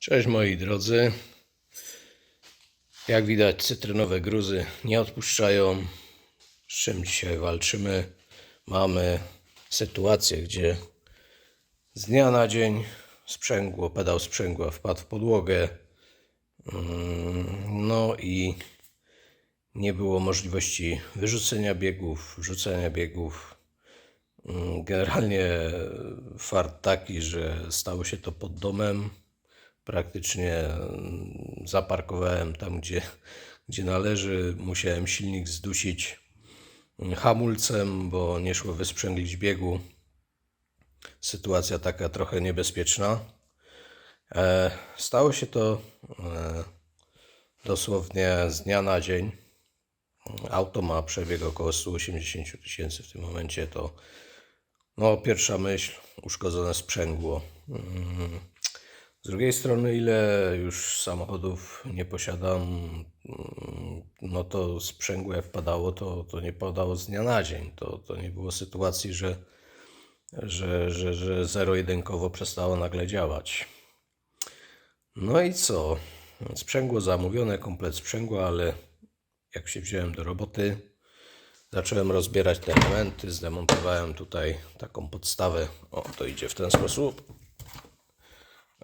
Cześć moi drodzy. Jak widać, cytrynowe gruzy nie odpuszczają. Z czym dzisiaj walczymy? Mamy sytuację, gdzie z dnia na dzień sprzęgło, pedał sprzęgła wpadł w podłogę. Mm, No i nie było możliwości wyrzucenia biegów, wrzucenia biegów. Mm, Generalnie fart taki, że stało się to pod domem. Praktycznie mm, zaparkowałem tam, gdzie, gdzie należy. Musiałem silnik zdusić mm, hamulcem, bo nie szło wysprzęglić biegu. Sytuacja taka trochę niebezpieczna. E, Stało się to e, dosłownie z dnia na dzień. Auto ma przebieg około 180 000 tysięcy w tym momencie. To no, pierwsza myśl, uszkodzone sprzęgło. Mm. Z drugiej strony, ile już samochodów nie posiadam, mm, no to sprzęgło jak padało, to, to nie padało z dnia na dzień. To, to nie było sytuacji, że, że, że, że zero-jedynkowo przestało nagle działać. No i co? Sprzęgło zamówione, komplet sprzęgła, ale jak się wziąłem do roboty, zacząłem rozbierać te elementy, zdemontowałem tutaj taką podstawę. O, to idzie w ten sposób.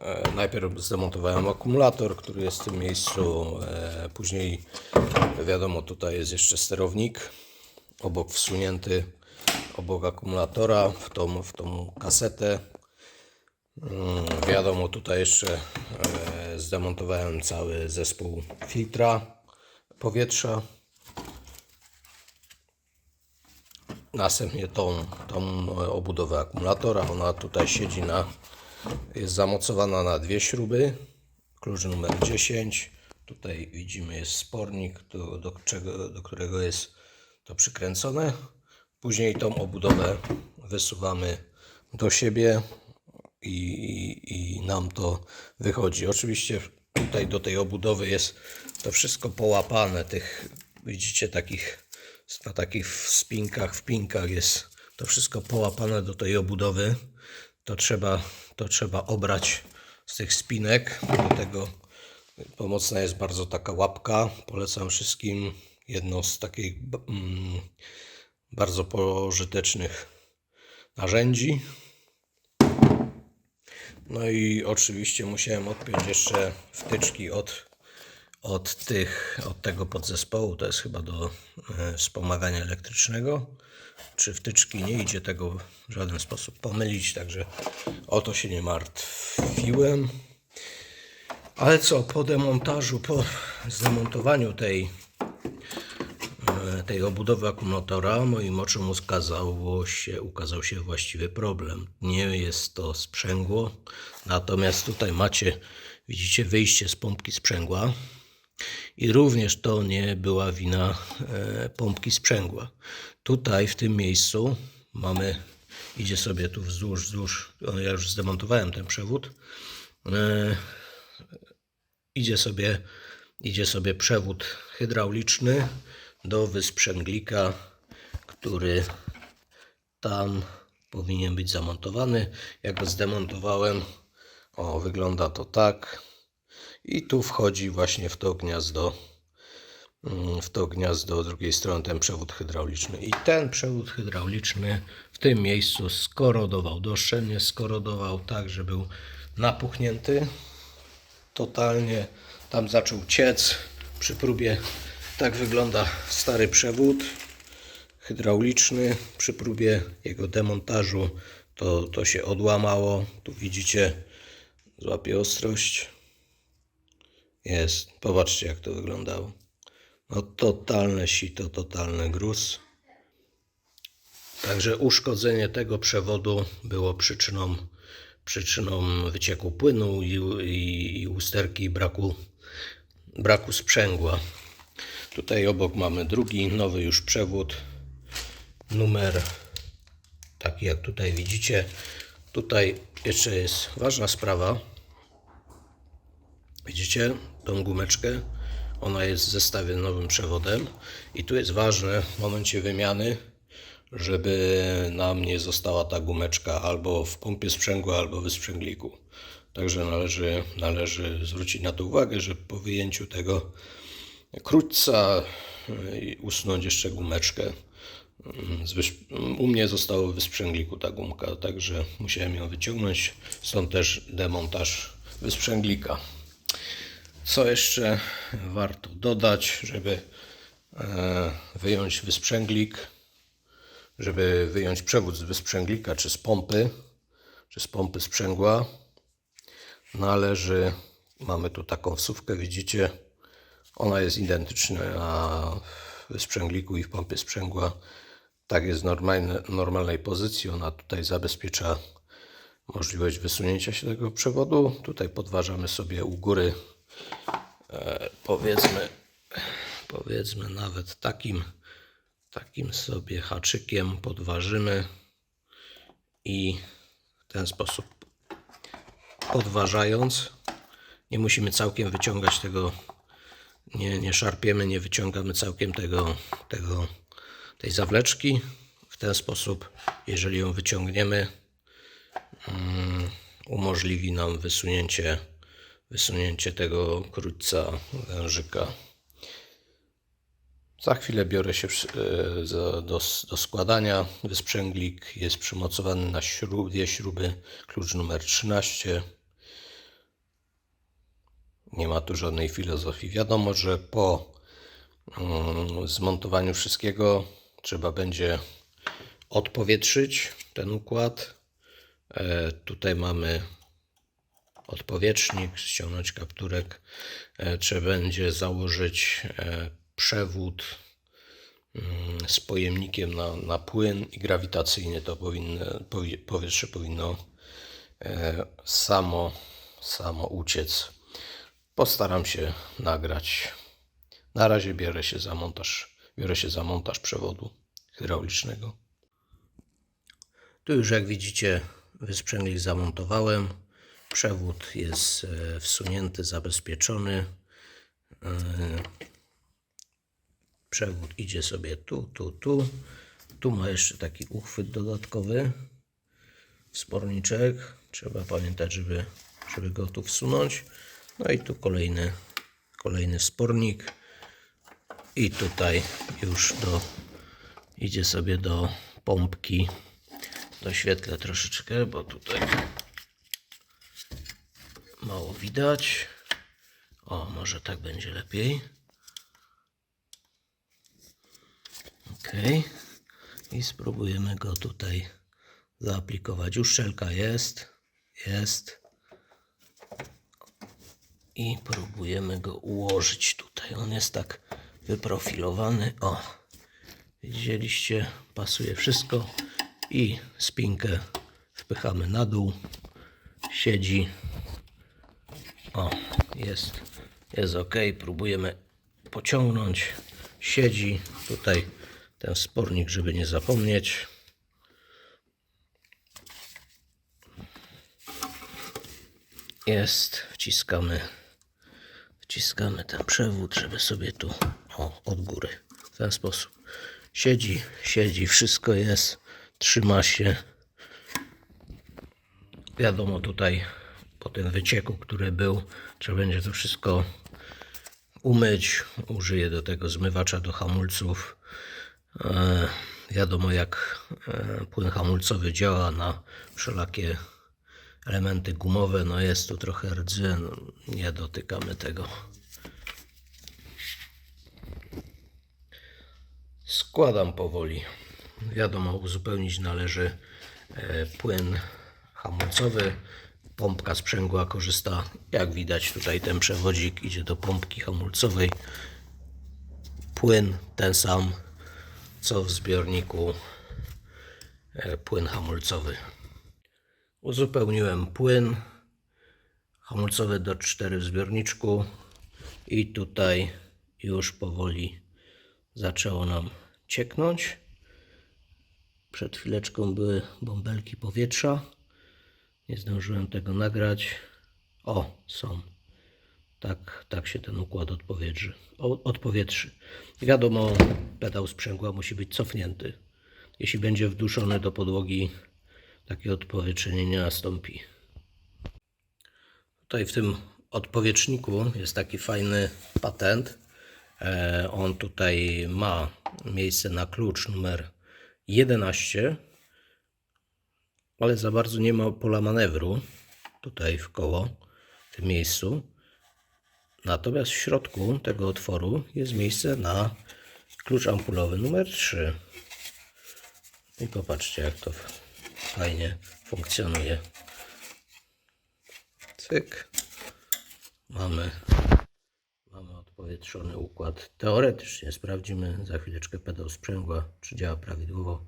E, Najpierw zdemontowałem akumulator, który jest w tym miejscu. e, Później, wiadomo, tutaj jest jeszcze sterownik, obok wsunięty, obok akumulatora, w tą, w tą kasetę. Mm, Wiadomo, tutaj jeszcze e, zdemontowałem cały zespół filtra powietrza. Następnie tą, tą obudowę akumulatora. Ona tutaj siedzi na, jest zamocowana na dwie śruby. Klucz numer 10. Tutaj widzimy jest spornik, do, do, czego, do którego jest to przykręcone. Później tą obudowę wysuwamy do siebie i, i, i nam to wychodzi. Oczywiście tutaj do tej obudowy jest to wszystko połapane. Tych widzicie takich na takich spinkach, wpinkach jest to wszystko połapane do tej obudowy. To trzeba, to trzeba obrać z tych spinek. Do tego pomocna jest bardzo taka łapka. Polecam wszystkim jedną z takich mm, bardzo pożytecznych narzędzi. No i oczywiście musiałem odpiąć jeszcze wtyczki od, od, tych, od tego podzespołu. To jest chyba do e, wspomagania elektrycznego. Czy wtyczki nie idzie tego w żaden sposób pomylić, także o to się nie martwiłem. Ale co, po demontażu, po zdemontowaniu tej, e, tej obudowy akumulatora moim oczom ukazało się, ukazał się właściwy problem. Nie jest to sprzęgło, natomiast tutaj macie, widzicie, wyjście z pompki sprzęgła. I również to nie była wina e, pompki sprzęgła. Tutaj w tym miejscu mamy, idzie sobie tu wzdłuż, wzdłuż, o, ja już zdemontowałem ten przewód. E, idzie sobie, idzie sobie przewód hydrauliczny do wysprzęglika, który tam powinien być zamontowany. Jak go zdemontowałem, o, wygląda to tak. I tu wchodzi właśnie w to gniazdo, mm, w to gniazdo drugiej strony ten przewód hydrauliczny. I ten przewód hydrauliczny w tym miejscu skorodował, doszczelnie skorodował tak, że był napuchnięty totalnie. Tam zaczął ciec przy próbie. Tak wygląda stary przewód hydrauliczny. Przy próbie jego demontażu to, to się odłamało. Tu widzicie, złapie ostrość. Jest. Popatrzcie, jak to wyglądało. No totalne sito, totalny gruz. Także uszkodzenie tego przewodu było przyczyną, przyczyną wycieku płynu i, i, i usterki braku, braku sprzęgła. Tutaj obok mamy drugi, nowy już przewód. Numer taki jak tutaj widzicie. Tutaj jeszcze jest ważna sprawa. Widzicie tą gumeczkę? Ona jest w zestawie nowym przewodem i tu jest ważne w momencie wymiany, żeby nam nie została ta gumeczka albo w pompie sprzęgła, albo w sprzęgliku. Także należy, należy zwrócić na to uwagę, że po wyjęciu tego krótca y, usunąć jeszcze gumeczkę. U mnie zostało w wysprzęgliku ta gumka, także musiałem ją wyciągnąć. Stąd też demontaż wysprzęglika. Co jeszcze warto dodać, żeby e, wyjąć wysprzęglik, żeby wyjąć przewód z wysprzęglika czy z pompy, czy z pompy sprzęgła, należy, mamy tu taką wsówkę, widzicie, ona jest identyczna w wysprzęgliku i w pompie sprzęgła. Tak jest w normalne, normalnej pozycji. Ona tutaj zabezpiecza możliwość wysunięcia się tego przewodu. Tutaj podważamy sobie u góry, e, powiedzmy, powiedzmy nawet takim, takim sobie haczykiem podważymy i w ten sposób podważając, nie musimy całkiem wyciągać tego nie, nie szarpiemy, nie wyciągamy całkiem tego, tego, tej zawleczki. W ten sposób, jeżeli ją wyciągniemy, umożliwi nam wysunięcie, wysunięcie tego krótca wężyka. Za chwilę biorę się e, do, do składania. Wysprzęglik jest przymocowany na śrub, dwie śruby, klucz numer 13. Nie ma tu żadnej filozofii. Wiadomo, że po mm, zmontowaniu wszystkiego trzeba będzie odpowietrzyć ten układ. E, tutaj mamy odpowietrznik, ściągnąć kapturek. E, trzeba będzie założyć e, przewód mm, z pojemnikiem na, na płyn i grawitacyjnie to powinno, powi- powietrze powinno e, samo, samo uciec. Postaram się nagrać. Na razie biorę się za montaż, biorę się za montaż przewodu hydraulicznego. Tu już jak widzicie wysprzęglik zamontowałem. Przewód jest e, wsunięty, zabezpieczony. E, Przewód idzie sobie tu, tu, tu. Tu ma jeszcze taki uchwyt dodatkowy. Sporniczek. Trzeba pamiętać, żeby, żeby go tu wsunąć. No i tu kolejny, kolejny spornik. I tutaj już do, idzie sobie do pompki. Doświetlę troszeczkę, bo tutaj mało widać. O, może tak będzie lepiej. Ok. I spróbujemy go tutaj zaaplikować. Uszczelka jest. Jest. I próbujemy go ułożyć tutaj. On jest tak wyprofilowany. O, widzieliście, pasuje wszystko. I spinkę wpychamy na dół. Siedzi. O, jest, jest ok. Próbujemy pociągnąć. Siedzi tutaj ten spornik, żeby nie zapomnieć. Jest, wciskamy, wciskamy ten przewód, żeby sobie tu, o, od góry, w ten sposób. Siedzi, siedzi, wszystko jest, trzyma się. Wiadomo tutaj po tym wycieku, który był, trzeba będzie to wszystko umyć. Użyję do tego zmywacza do hamulców. E, wiadomo jak e, płyn hamulcowy działa na wszelakie elementy gumowe. No jest tu trochę rdzy, no, nie dotykamy tego. Składam powoli. Wiadomo, uzupełnić należy e, płyn hamulcowy. Pompka sprzęgła korzysta, jak widać tutaj ten przewodzik idzie do pompki hamulcowej. Płyn ten sam, co w zbiorniku e, płyn hamulcowy. Uzupełniłem płyn hamulcowy do 4 w zbiorniczku i tutaj już powoli zaczęło nam cieknąć. Przed chwileczką były bąbelki powietrza. Nie zdążyłem tego nagrać. O, są. Tak, tak się ten układ odpowietrzy. Odpowietrzy. Wiadomo, pedał sprzęgła musi być cofnięty. Jeśli będzie wduszony do podłogi, takie odpowietrzenie nie nastąpi. Tutaj w tym odpowietrzniku jest taki fajny patent. E, On tutaj ma miejsce na klucz numer 11, ale za bardzo nie ma pola manewru tutaj w koło, w tym miejscu. Natomiast w środku tego otworu jest miejsce na klucz ampulowy numer 3. I popatrzcie, jak to fajnie funkcjonuje. Cyk. Mamy, mamy odpowietrzony układ. Teoretycznie sprawdzimy za chwileczkę pedał sprzęgła, czy działa prawidłowo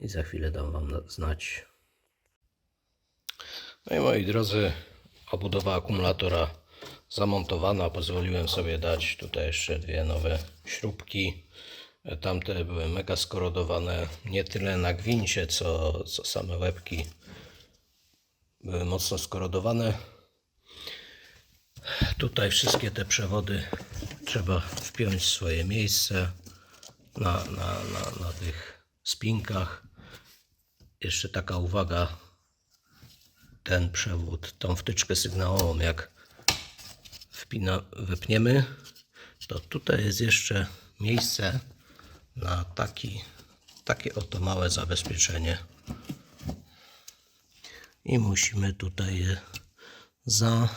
i za chwilę dam Wam na- znać. No i moi drodzy, obudowa akumulatora zamontowana. Pozwoliłem sobie dać tutaj jeszcze dwie nowe śrubki. Tamte były mega skorodowane, nie tyle na gwincie, co, co same łebki były mocno skorodowane. Tutaj wszystkie te przewody trzeba wpiąć w swoje miejsce na, na, na, na tych spinkach. Jeszcze taka uwaga, ten przewód, tą wtyczkę sygnałową, jak wpina, wypniemy, to tutaj jest jeszcze miejsce na taki, takie oto małe zabezpieczenie. I musimy tutaj je za,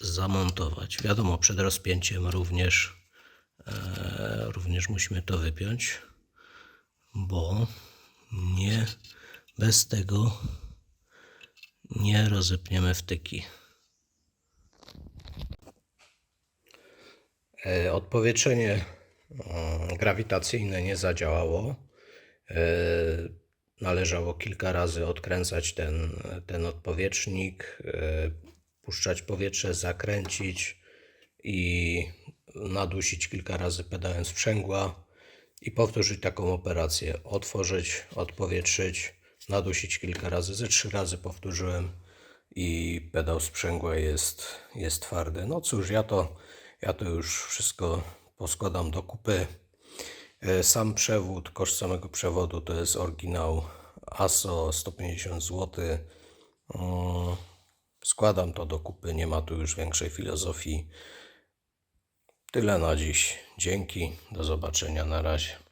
zamontować. Wiadomo, przed rozpięciem również, e, również musimy to wypiąć, bo nie bez tego nie rozepniemy wtyki. E, Odpowietrzenie mm, grawitacyjne nie zadziałało. E, Należało kilka razy odkręcać ten, ten odpowietrznik, e, puszczać powietrze, zakręcić i nadusić kilka razy pedałem sprzęgła i powtórzyć taką operację. Otworzyć, odpowietrzyć, nadusić kilka razy, ze trzy razy powtórzyłem i pedał sprzęgła jest, jest twardy. No cóż, ja to, ja to już wszystko poskładam do kupy. E, Sam przewód, koszt samego przewodu to jest oryginał ASO 150 zł. Składam to do kupy, nie ma tu już większej filozofii. Tyle na dziś. Dzięki, do zobaczenia, na razie.